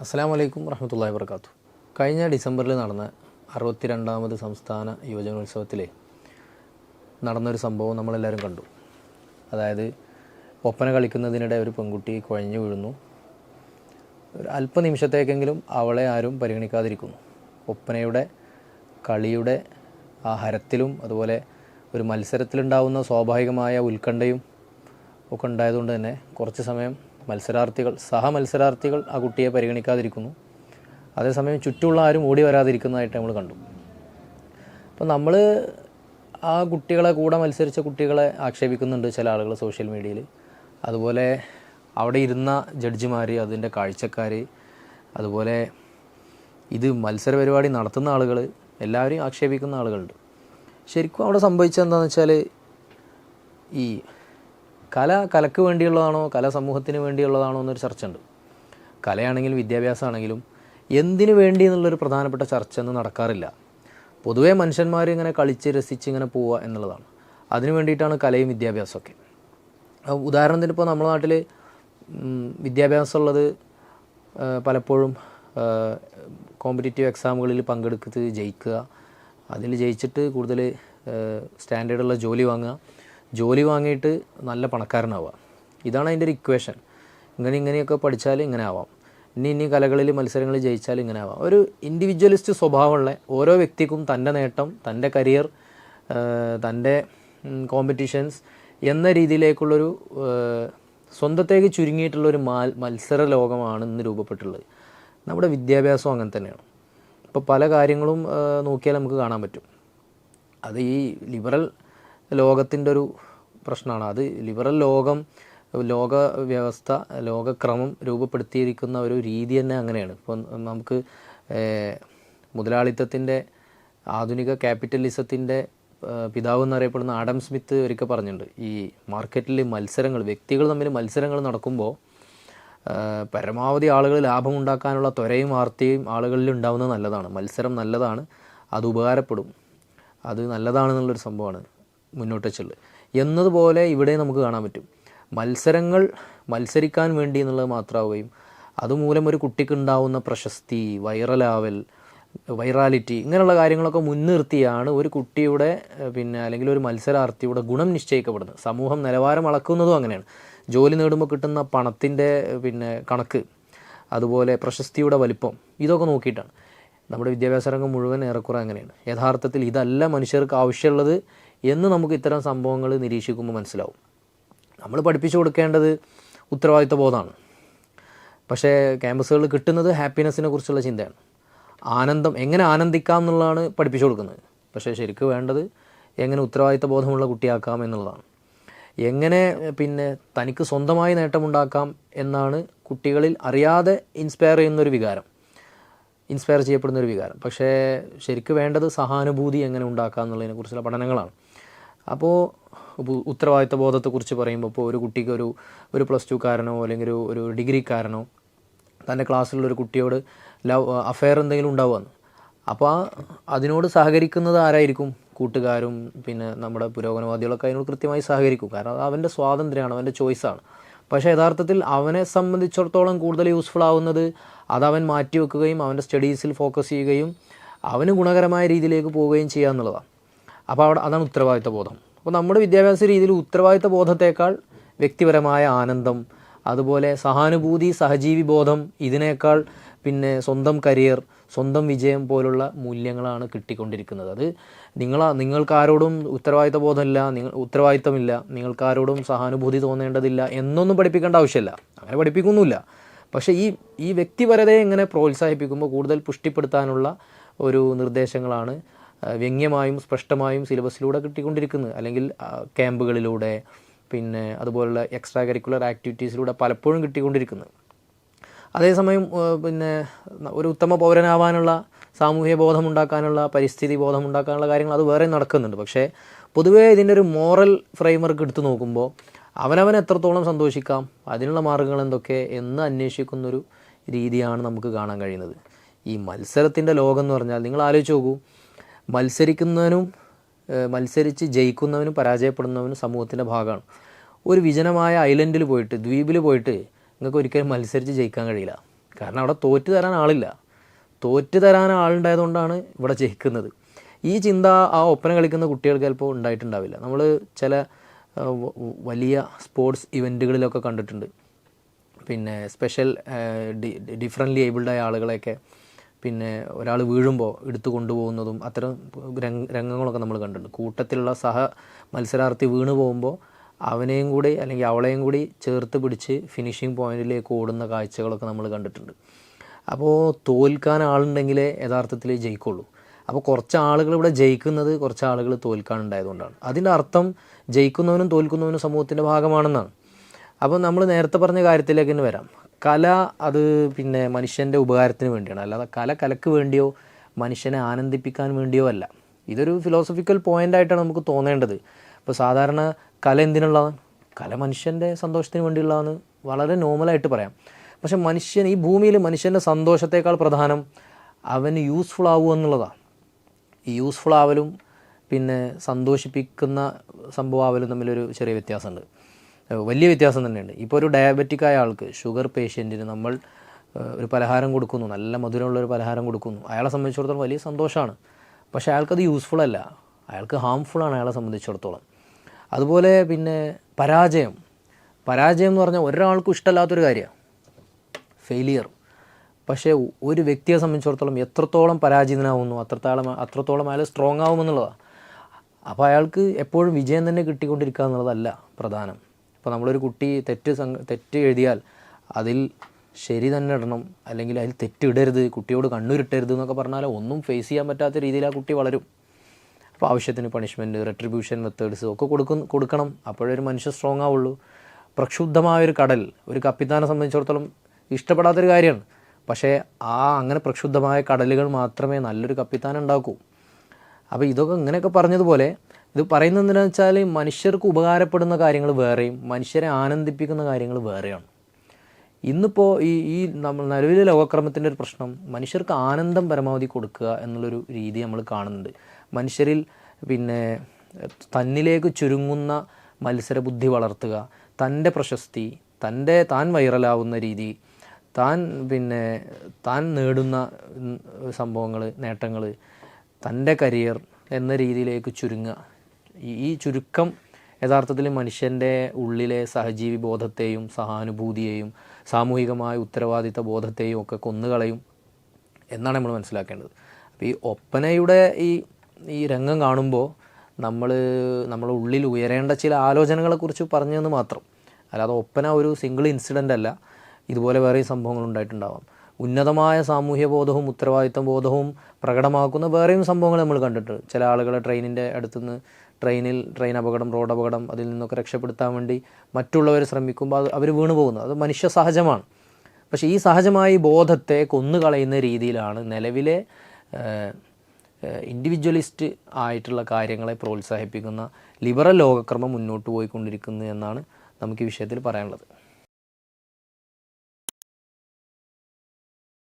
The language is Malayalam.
അസ്സാം വലൈക്കും വറഹമത്തല്ലാ വർക്കാത്തു കഴിഞ്ഞ ഡിസംബറിൽ നടന്ന അറുപത്തിരണ്ടാമത് സംസ്ഥാന യുവജനോത്സവത്തിൽ നടന്നൊരു സംഭവം നമ്മളെല്ലാവരും കണ്ടു. അതായത് ഒപ്പന കളിക്കുന്നതിനിടെ ഒരു പെൺകുട്ടി കുഴഞ്ഞു വീഴുന്നു. ഒരു അല്പനിമിഷത്തേക്കെങ്കിലും അവളെ ആരും പരിഗണിക്കാതിരിക്കുന്നു. ഒപ്പനയുടെ കളിയുടെ ആ ഹരത്തിലും അതുപോലെ ഒരു മത്സരത്തിലുണ്ടാവുന്ന സ്വാഭാവികമായ ഉത്കണ്ഠയും ഒക്കെ ഉണ്ടായതുകൊണ്ട് തന്നെ കുറച്ച് സമയം മത്സരാർത്ഥികൾ സഹമത്സരാർത്ഥികൾ ആ കുട്ടിയെ പരിഗണിക്കാതിരിക്കുന്നു. അതേസമയം ചുറ്റുമുള്ള ആരും ഓടി വരാതിരിക്കുന്നതായിട്ട് നമ്മൾ കണ്ടു. അപ്പോൾ നമ്മൾ ആ കുട്ടികളെ കൂടെ മത്സരിച്ച കുട്ടികളെ ആക്ഷേപിക്കുന്നുണ്ട് ചില ആളുകൾ സോഷ്യൽ മീഡിയയിൽ. അതുപോലെ അവിടെ ഇരുന്ന ജഡ്ജിമാർ അതിന്റെ കാഴ്ചക്കാർ അതുപോലെ ഇത് മത്സര പരിപാടി നടത്തുന്ന ആളുകൾ എല്ലാവരെയും ആക്ഷേപിക്കുന്ന ആളുകളുണ്ട്. ശരിക്കും അവിടെ സംഭവിച്ചത് എന്താണെന്ന് വെച്ചാൽ ഈ കല കലക്ക് വേണ്ടിയുള്ളതാണോ കല സമൂഹത്തിന് വേണ്ടിയുള്ളതാണോ എന്നൊരു ചർച്ച ഉണ്ട് കലയാണെങ്കിലും വിദ്യാഭ്യാസമാണെങ്കിലും എന്തിനു വേണ്ടി എന്നുള്ളൊരു പ്രധാനപ്പെട്ട ചർച്ച ഒന്നും നടക്കാറില്ല. പൊതുവേ മനുഷ്യന്മാർ ഇങ്ങനെ കളിച്ച് രസിച്ച് ഇങ്ങനെ പോവുക എന്നുള്ളതാണ്. അതിനു വേണ്ടിയിട്ടാണ് കലയും വിദ്യാഭ്യാസമൊക്കെ. ഉദാഹരണത്തിന് ഇപ്പോൾ നമ്മുടെ നാട്ടിൽ വിദ്യാഭ്യാസം ഉള്ളത് പലപ്പോഴും കോമ്പറ്റേറ്റീവ് എക്സാമുകളിൽ പങ്കെടുത്ത് ജയിക്കുക അതിൽ ജയിച്ചിട്ട് കൂടുതൽ സ്റ്റാൻഡേർഡുള്ള ജോലി വാങ്ങുക ജോലി വാങ്ങിയിട്ട് നല്ല പണക്കാരനാവുക. ഇതാണ് അതിന്റെ ഒരു ഇക്വേഷൻ ഇങ്ങനെ ഇങ്ങനെയൊക്കെ പഠിച്ചാൽ ഇങ്ങനെ ആവാം. ഇനി ഇനി കലകളിൽ മത്സരങ്ങളിൽ ജയിച്ചാൽ ഇങ്ങനെ ആവാം. ഒരു ഇൻഡിവിജ്വലിസ്റ്റ് സ്വഭാവമുള്ള ഓരോ വ്യക്തിക്കും തന്റെ നേട്ടം തന്റെ കരിയർ തന്റെ കോമ്പറ്റീഷൻസ് എന്ന രീതിയിലേക്കുള്ളൊരു സ്വന്തത്തേക്ക് ചുരുങ്ങിയിട്ടുള്ളൊരു മാൽ മത്സര ലോകമാണ് ഇന്ന് രൂപപ്പെട്ടുള്ളത് നമ്മുടെ വിദ്യാഭ്യാസവും അങ്ങനെ തന്നെയാണ്. ഇപ്പോൾ പല കാര്യങ്ങളും നോക്കിയാൽ നമുക്ക് കാണാൻ പറ്റും. അത് ഈ ലിബറൽ ലോകത്തിന്റെ ഒരു പ്രശ്നമാണ്. അത് ലിബറൽ ലോകം ലോക വ്യവസ്ഥ ലോകക്രമം രൂപപ്പെടുത്തിയിരിക്കുന്ന ഒരു രീതി തന്നെ അങ്ങനെയാണ്. ഇപ്പം നമുക്ക് മുതലാളിത്തത്തിന്റെ ആധുനിക ക്യാപിറ്റലിസത്തിന്റെ പിതാവ് എന്നറിയപ്പെടുന്ന ആഡം സ്മിത്ത് ഒരിക്കൽ പറഞ്ഞിട്ടുണ്ട്. ഈ മാർക്കറ്റിൽ മത്സരങ്ങൾ വ്യക്തികൾ തമ്മിൽ മത്സരങ്ങൾ നടക്കുമ്പോൾ പരമാവധി ആളുകൾ ലാഭമുണ്ടാക്കാനുള്ള ത്വരയും വാർത്തയും ആളുകളിൽ ഉണ്ടാവുന്നത് നല്ലതാണ്. മത്സരം നല്ലതാണ്. അത് ഉപകാരപ്പെടും. അത് നല്ലതാണെന്നുള്ളൊരു സംഭവമാണ്. മുന്നോട്ട് വെച്ചുള്ളത് എന്നതുപോലെ ഇവിടെ നമുക്ക് കാണാൻ പറ്റും. മത്സരങ്ങൾ മത്സരിക്കാൻ വേണ്ടി എന്നുള്ളത് മാത്രമാവുകയും അതുമൂലം ഒരു കുട്ടിക്കുണ്ടാവുന്ന പ്രശസ്തി വൈറലാവൽ വൈറാലിറ്റി ഇങ്ങനെയുള്ള കാര്യങ്ങളൊക്കെ മുൻനിർത്തിയാണ് ഒരു കുട്ടിയുടെ പിന്നെ അല്ലെങ്കിൽ ഒരു മത്സരാർത്ഥിയുടെ ഗുണം നിശ്ചയിക്കപ്പെടുന്നത്. സമൂഹം നിലവാരം അളക്കുന്നതും അങ്ങനെയാണ്. ജോലി നേടുമ്പോൾ കിട്ടുന്ന പണത്തിന്റെ പിന്നെ കണക്ക് അതുപോലെ പ്രശസ്തിയുടെ വലിപ്പം ഇതൊക്കെ നോക്കിയിട്ടാണ്. നമ്മുടെ വിദ്യാഭ്യാസ രംഗം മുഴുവൻ ഏറെക്കുറെ അങ്ങനെയാണ്. യഥാർത്ഥത്തിൽ ഇതല്ല മനുഷ്യർക്ക് ആവശ്യമുള്ളത് എന്ന് നമുക്ക് ഇത്തരം സംഭവങ്ങൾ നിരീക്ഷിക്കുമ്പോൾ മനസ്സിലാവും. നമ്മൾ പഠിപ്പിച്ചു കൊടുക്കേണ്ടത് ഉത്തരവാദിത്വ ബോധമാണ്. പക്ഷേ ക്യാമ്പസുകളിൽ കിട്ടുന്നത് ഹാപ്പിനെസ്സിനെ കുറിച്ചുള്ള ചിന്തയാണ്. ആനന്ദം എങ്ങനെ ആനന്ദിക്കാം എന്നുള്ളതാണ് പഠിപ്പിച്ചു കൊടുക്കുന്നത്. പക്ഷേ ശരിക്കും വേണ്ടത് എങ്ങനെ ഉത്തരവാദിത്വ ബോധമുള്ള കുട്ടിയാക്കാം എന്നുള്ളതാണ്. എങ്ങനെ പിന്നെ തനിക്ക് സ്വന്തമായി നേട്ടമുണ്ടാക്കാം എന്നാണ് കുട്ടികളിൽ അറിയാതെ ഇൻസ്പയർ ചെയ്യുന്നൊരു വികാരം. ഇൻസ്പയർ ചെയ്യപ്പെടുന്ന ഒരു വികാരം. പക്ഷേ ശരിക്കും വേണ്ടത് സഹാനുഭൂതി എങ്ങനെ ഉണ്ടാക്കാം എന്നുള്ളതിനെ കുറിച്ചുള്ള പഠനങ്ങളാണ്. അപ്പോൾ ഉത്തരവാദിത്വ ബോധത്തെക്കുറിച്ച് പറയുമ്പോൾ ഇപ്പോൾ ഒരു കുട്ടിക്ക് ഒരു ഒരു പ്ലസ് ടു കാരനോ അല്ലെങ്കിൽ ഒരു ഒരു ഡിഗ്രിക്കാരനോ തന്റെ ക്ലാസ്സിലുള്ള ഒരു കുട്ടിയോട് ലവ് അഫെയർ എന്തെങ്കിലും ഉണ്ടാവുമെന്ന് അപ്പോൾ അതിനോട് സഹകരിക്കുന്നത് ആരായിരിക്കും? കൂട്ടുകാരും പിന്നെ നമ്മുടെ പുരോഗമനവാദികളൊക്കെ അതിനോട് കൃത്യമായി സഹകരിക്കും. കാരണം അത് അവന്റെ സ്വാതന്ത്ര്യമാണ് അവന്റെ ചോയ്സാണ്. പക്ഷേ യഥാർത്ഥത്തിൽ അവനെ സംബന്ധിച്ചിടത്തോളം കൂടുതൽ യൂസ്ഫുൾ ആവുന്നത് അത് അവൻ മാറ്റിവെക്കുകയും അവന്റെ സ്റ്റഡീസിൽ ഫോക്കസ് ചെയ്യുകയും അവന് ഗുണകരമായ രീതിയിലേക്ക് പോവുകയും ചെയ്യുക എന്നുള്ളതാണ്. അപ്പോൾ അവിടെ അതാണ് ഉത്തരവാദിത്ത ബോധം. അപ്പോൾ നമ്മുടെ വിദ്യാഭ്യാസ രീതിയിൽ ഉത്തരവാദിത്ത ബോധത്തേക്കാൾ വ്യക്തിപരമായ ആനന്ദം അതുപോലെ സഹാനുഭൂതി സഹജീവി ബോധം ഇതിനേക്കാൾ പിന്നെ സ്വന്തം കരിയർ സ്വന്തം വിജയം പോലുള്ള മൂല്യങ്ങളാണ് കിട്ടിക്കൊണ്ടിരിക്കുന്നത്. അത് നിങ്ങൾ നിങ്ങൾക്കാരോടും ഉത്തരവാദിത്ത ബോധമില്ല നിങ്ങൾ ഉത്തരവാദിത്തമില്ല നിങ്ങൾക്കാരോടും സഹാനുഭൂതി തോന്നേണ്ടതില്ല എന്നൊന്നും പഠിപ്പിക്കേണ്ട ആവശ്യമില്ല. അങ്ങനെ പഠിപ്പിക്കുന്നുമില്ല. പക്ഷേ ഈ ഈ വ്യക്തിപരതയെ ഇങ്ങനെ പ്രോത്സാഹിപ്പിക്കുമ്പോൾ കൂടുതൽ പുഷ്ടിപ്പെടുത്താനുള്ള ഒരു നിർദ്ദേശങ്ങളാണ് വ്യംഗ്യമായും സ്പഷ്ടമായും സിലബസിലൂടെ കിട്ടിക്കൊണ്ടിരിക്കുന്നത് അല്ലെങ്കിൽ ക്യാമ്പുകളിലൂടെ പിന്നെ അതുപോലുള്ള എക്സ്ട്രാ കരിക്കുലർ ആക്ടിവിറ്റീസിലൂടെ പലപ്പോഴും കിട്ടിക്കൊണ്ടിരിക്കുന്നത് അതേസമയം പിന്നെ ഒരു ഉത്തമ പൗരനാവാനുള്ള സാമൂഹ്യ ബോധമുണ്ടാക്കാനുള്ള പരിസ്ഥിതി ബോധമുണ്ടാക്കാനുള്ള കാര്യങ്ങൾ അത് വേറെ നടക്കുന്നുണ്ട്. പക്ഷേ പൊതുവേ ഇതിന്റെ ഒരു മോറൽ ഫ്രെയിംവർക്ക് എടുത്തു നോക്കുമ്പോൾ അവനവൻ എത്രത്തോളം സന്തോഷിക്കാം അതിനുള്ള മാർഗങ്ങൾ എന്തൊക്കെ എന്ന് അന്വേഷിക്കുന്നൊരു രീതിയാണ് നമുക്ക് കാണാൻ കഴിയുന്നത്. ഈ മത്സരത്തിന്റെ ലോകം എന്ന് പറഞ്ഞാൽ നിങ്ങൾ ആലോചിച്ച് നോക്കൂ മത്സരിക്കുന്നവനും മത്സരിച്ച് ജയിക്കുന്നവനും പരാജയപ്പെടുന്നവനും സമൂഹത്തിന്റെ ഭാഗമാണ്. ഒരു വിജനമായ ഐലൻഡിൽ പോയിട്ട് ദ്വീപിൽ പോയിട്ട് നിങ്ങൾക്ക് ഒരിക്കലും മത്സരിച്ച് ജയിക്കാൻ കഴിയില്ല. കാരണം അവിടെ തോറ്റു തരാൻ ആളില്ല. തോറ്റു തരാൻ ആളുണ്ടായതുകൊണ്ടാണ് ഇവിടെ ജയിക്കുന്നത്. ഈ ചിന്ത ആ ഒപ്പന കളിക്കുന്ന കുട്ടികൾക്ക് ചിലപ്പോൾ ഉണ്ടായിട്ടുണ്ടാവില്ല. നമ്മൾ ചില വലിയ സ്പോർട്സ് ഇവന്റുകളിലൊക്കെ കണ്ടിട്ടുണ്ട്. പിന്നെ സ്പെഷ്യൽ ഡിഫറന്റ്ലി ഏബിൾഡായ ആളുകളെയൊക്കെ പിന്നെ ഒരാൾ വീഴുമ്പോൾ എടുത്തു കൊണ്ടുപോകുന്നതും അത്തരം രംഗ രംഗങ്ങളൊക്കെ നമ്മൾ കണ്ടിട്ടുണ്ട്. കൂട്ടത്തിലുള്ള സഹ മത്സരാർത്ഥി വീണു പോകുമ്പോൾ അവനെയും കൂടി അല്ലെങ്കിൽ അവളെയും കൂടി ചേർത്ത് പിടിച്ച് ഫിനിഷിംഗ് പോയിന്റിലേക്ക് ഓടുന്ന കാഴ്ചകളൊക്കെ നമ്മൾ കണ്ടിട്ടുണ്ട്. അപ്പോൾ തോൽക്കാൻ ആളുണ്ടെങ്കിലേ യഥാർത്ഥത്തിൽ ജയിക്കുള്ളൂ. അപ്പോൾ കുറച്ച് ആളുകൾ ഇവിടെ ജയിക്കുന്നത് കുറച്ച് ആളുകൾ തോൽക്കാനുണ്ടായതുകൊണ്ടാണ് അതിന്റെ അർത്ഥം ജയിക്കുന്നവനും തോൽക്കുന്നവനും സമൂഹത്തിന്റെ ഭാഗമാണെന്നാണ്. അപ്പോൾ നമ്മൾ നേരത്തെ പറഞ്ഞ കാര്യത്തിലേക്ക് തന്നെ വരാം. കല അത് പിന്നെ മനുഷ്യന്റെ ഉപകാരത്തിന് വേണ്ടിയാണ്. അല്ലാതെ കല കലക്ക് വേണ്ടിയോ മനുഷ്യനെ ആനന്ദിപ്പിക്കാൻ വേണ്ടിയോ അല്ല. ഇതൊരു ഫിലോസഫിക്കൽ പോയിന്റ് ആയിട്ടാണ് നമുക്ക് തോന്നേണ്ടത്. ഇപ്പോൾ സാധാരണ കല എന്തിനുള്ളതാണ്? കല മനുഷ്യന്റെ സന്തോഷത്തിന് വേണ്ടിയുള്ളതാണ്. വളരെ നോർമലായിട്ട് പറയാം. പക്ഷെ മനുഷ്യൻ ഈ ഭൂമിയിൽ മനുഷ്യന്റെ സന്തോഷത്തേക്കാൾ പ്രധാനം അവന് യൂസ്ഫുൾ ആവുക എന്നുള്ളതാണ്. ഈ യൂസ്ഫുൾ ആവലും പിന്നെ സന്തോഷിപ്പിക്കുന്ന സംഭവം ആവലും തമ്മിലൊരു ചെറിയ വ്യത്യാസമുണ്ട്. വലിയ വ്യത്യാസം തന്നെയുണ്ട്. ഇപ്പോൾ ഒരു ഡയബറ്റിക് ആയ ആൾക്ക് ഷുഗർ പേഷ്യന്റിന് നമ്മൾ ഒരു പലഹാരം കൊടുക്കുന്നു. നല്ല മധുരമുള്ള ഒരു പലഹാരം കൊടുക്കുന്നു. അയാളെ സംബന്ധിച്ചിടത്തോളം വലിയ സന്തോഷമാണ്. പക്ഷേ അയാൾക്കത് യൂസ്ഫുൾ അല്ല. അയാൾക്ക് ഹാംഫുൾ ആണ് അയാളെ സംബന്ധിച്ചിടത്തോളം. അതുപോലെ പിന്നെ പരാജയം. പരാജയം എന്ന് പറഞ്ഞാൽ ഒരാൾക്കും ഇഷ്ടമല്ലാത്തൊരു കാര്യമാണ്. ഫെയിലിയർ പക്ഷേ ഒരു വ്യക്തിയെ സംബന്ധിച്ചിടത്തോളം എത്രത്തോളം പരാജിതനാവുന്നു അത്രത്തോളം അത്രത്തോളം അയാൾ സ്ട്രോങ് ആവുമെന്നുള്ളതാണ് അപ്പോൾ അയാൾക്ക് എപ്പോഴും വിജയം തന്നെ കിട്ടിക്കൊണ്ടിരിക്കുക എന്നുള്ളതല്ല പ്രധാനം. ഇപ്പോൾ നമ്മളൊരു കുട്ടി തെറ്റ് തെറ്റ് എഴുതിയാൽ അതിൽ ശരി തന്നെ ഇടണം. അല്ലെങ്കിൽ അതിൽ തെറ്റിടരുത് കുട്ടിയോട് കണ്ണുരുട്ടരുത് എന്നൊക്കെ പറഞ്ഞാൽ ഒന്നും ഫേസ് ചെയ്യാൻ പറ്റാത്ത രീതിയിൽ ആ കുട്ടി വളരും. അപ്പോൾ ആവശ്യത്തിന് പണിഷ്മെന്റ് റെട്രിബ്യൂഷൻ മെത്തേഡ്സ് ഒക്കെ കൊടുക്കും കൊടുക്കണം. അപ്പോഴേ ഒരു സ്ട്രോങ് ആവുള്ളൂ. പ്രക്ഷുബ്ധമായ ഒരു കടൽ ഒരു കപ്പിത്താനെ സംബന്ധിച്ചിടത്തോളം ഇഷ്ടപ്പെടാത്തൊരു കാര്യമാണ്. പക്ഷേ ആ അങ്ങനെ പ്രക്ഷുബ്ധമായ കടലുകൾ മാത്രമേ നല്ലൊരു കപ്പിത്താൻ ഉണ്ടാക്കൂ അപ്പോൾ ഇതൊക്കെ ഇങ്ങനെയൊക്കെ പറഞ്ഞതുപോലെ ഇത് പറയുന്നത് എന്തിനാണെന്ന് വെച്ചാൽ മനുഷ്യർക്ക് ഉപകാരപ്പെടുന്ന കാര്യങ്ങൾ വേറെയും മനുഷ്യരെ ആനന്ദിപ്പിക്കുന്ന കാര്യങ്ങൾ വേറെയാണ്. ഇന്നിപ്പോൾ ഈ ഈ നമ്മൾ നിലവിലെ ലോകക്രമത്തിന്റെ ഒരു പ്രശ്നം മനുഷ്യർക്ക് ആനന്ദം പരമാവധി കൊടുക്കുക എന്നുള്ളൊരു രീതി നമ്മൾ കാണുന്നുണ്ട്. മനുഷ്യരിൽ പിന്നെ തന്നിലേക്ക് ചുരുങ്ങുന്ന മത്സരബുദ്ധി വളർത്തുക തന്റെ പ്രശസ്തി തന്റെ താൻ വൈറലാവുന്ന രീതി താൻ പിന്നെ താൻ നേടുന്ന സംഭവങ്ങൾ നേട്ടങ്ങൾ തന്റെ കരിയർ എന്ന രീതിയിലേക്ക് ചുരുങ്ങുക. ഈ- ചുരുക്കം യഥാർത്ഥത്തിൽ മനുഷ്യന്റെ ഉള്ളിലെ സഹജീവി ബോധത്തെയും സഹാനുഭൂതിയെയും സാമൂഹികമായ ഉത്തരവാദിത്ത ബോധത്തെയും ഒക്കെ കൊന്നുകളയും എന്നാണ് നമ്മൾ മനസ്സിലാക്കേണ്ടത്. അപ്പോൾ ഈ ഒപ്പനയുടെ ഈ ഈ രംഗം കാണുമ്പോൾ നമ്മൾ നമ്മുടെ ഉള്ളിൽ ഉയരേണ്ട ചില ആലോചനകളെക്കുറിച്ച് പറഞ്ഞതെന്ന് മാത്രം. അല്ലാതെ ഒപ്പന ഒരു സിംഗിൾ ഇൻസിഡന്റ് അല്ല. ഇതുപോലെ വേറെയും സംഭവങ്ങൾ ഉണ്ടായിട്ടുണ്ടാവാം. ഉന്നതമായ സാമൂഹ്യ ബോധവും ഉത്തരവാദിത്വ ബോധവും പ്രകടമാക്കുന്ന വേറെയും സംഭവങ്ങൾ നമ്മൾ കണ്ടിട്ടുണ്ട്. ചില ആളുകളെ ട്രെയിനിന്റെ അടുത്തുനിന്ന് ട്രെയിനിൽ ട്രെയിൻ അപകടം റോഡ് അപകടം അതിൽ നിന്നൊക്കെ രക്ഷപ്പെടുത്താൻ വേണ്ടി മറ്റുള്ളവർ ശ്രമിക്കുമ്പോൾ അത് അവർ വീണു പോകുന്നത് അത് മനുഷ്യ സഹജമാണ്. പക്ഷേ ഈ സഹജമായ ബോധത്തെ കൊന്നുകളയുന്ന രീതിയിലാണ് നിലവിലെ ഇൻഡിവിജ്വലിസ്റ്റ് ആയിട്ടുള്ള കാര്യങ്ങളെ പ്രോത്സാഹിപ്പിക്കുന്ന ലിബറൽ ലോകക്രമം മുന്നോട്ട് പോയിക്കൊണ്ടിരിക്കുന്നു എന്നാണ് നമുക്ക് ഈ വിഷയത്തിൽ പറയാനുള്ളത്.